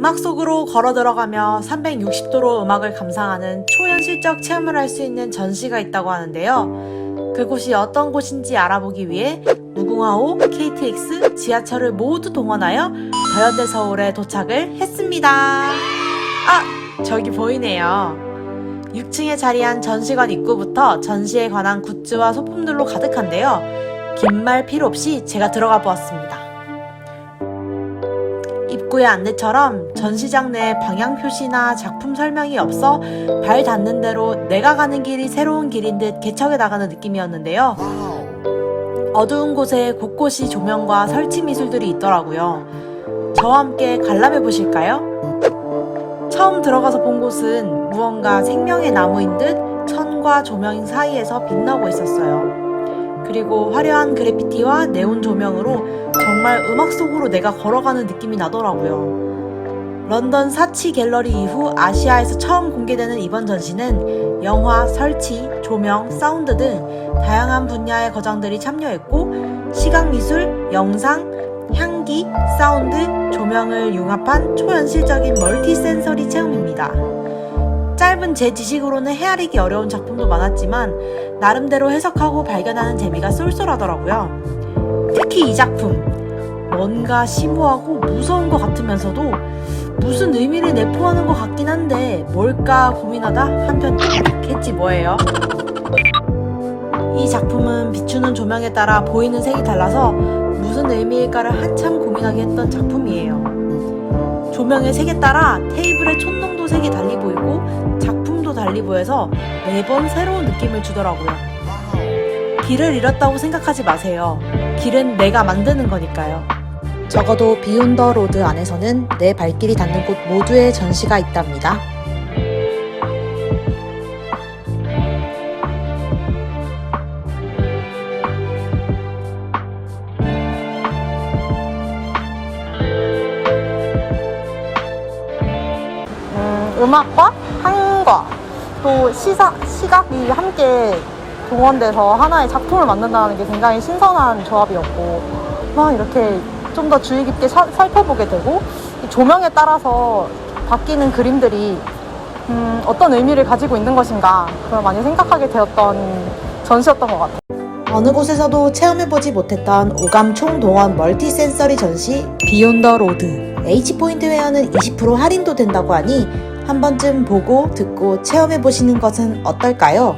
음악 속으로 걸어 들어가며 360도로 음악을 감상하는 초현실적 체험을 할 수 있는 전시가 있다고 하는데요. 그곳이 어떤 곳인지 알아보기 위해 무궁화호, KTX, 지하철을 모두 동원하여 더현대 서울에 도착을 했습니다. 아, 저기 보이네요. 6층에 자리한 전시관 입구부터 전시에 관한 굿즈와 소품들로 가득한데요. 긴 말 필요 없이 제가 들어가 보았습니다. 입구의 안내처럼 전시장 내 방향 표시나 작품 설명이 없어 발 닿는 대로 내가 가는 길이 새로운 길인 듯 개척해 나가는 느낌이었는데요. 어두운 곳에 곳곳이 조명과 설치 미술들이 있더라고요. 저와 함께 관람해 보실까요? 처음 들어가서 본 곳은 무언가 생명의 나무인 듯 천과 조명 사이에서 빛나고 있었어요. 그리고 화려한 그래피티와 네온 조명으로 정말 음악 속으로 내가 걸어가는 느낌이 나더라고요. 런던 사치 갤러리 이후 아시아에서 처음 공개되는 이번 전시는 영화, 설치, 조명, 사운드 등 다양한 분야의 거장들이 참여했고 시각미술, 영상, 향기, 사운드, 조명을 융합한 초현실적인 멀티 센서리 체험입니다. 짧은 제 지식으로는 헤아리기 어려운 작품도 많았지만 나름대로 해석하고 발견하는 재미가 쏠쏠하더라고요. 특히 이 작품 뭔가 심오하고 무서운 것 같으면서도 무슨 의미를 내포하는 것 같긴 한데 뭘까 고민하다 한편 겠지 뭐예요. 이 작품은 비추는 조명에 따라 보이는 색이 달라서 무슨 의미일까를 한참 고민하게 했던 작품이에요. 조명의 색에 따라 테이블의 촌농도 색이 달리 보이고 작품도 달리 보여서 매번 새로운 느낌을 주더라고요. 길을 잃었다고 생각하지 마세요. 길은 내가 만드는 거니까요. 적어도 비욘더 로드 안에서는 내 발길이 닿는 곳 모두의 전시가 있답니다. 음, 음악과 한과 또 시사, 시각이 함께 동원돼서 하나의 작품을 만든다는 게 굉장히 신선한 조합이었고 막 이렇게 좀 더 주의 깊게 사- 살펴보게 되고 이 조명에 따라서 바뀌는 그림들이 음, 어떤 의미를 가지고 있는 것인가 그걸 많이 생각하게 되었던 전시였던 것 같아요. 어느 곳에서도 체험해보지 못했던 오감 총동원 멀티 센서리 전시 비욘더 로드 H포인트 웨어는 20% 할인도 된다고 하니 한 번쯤 보고 듣고 체험해 보시는 것은 어떨까요?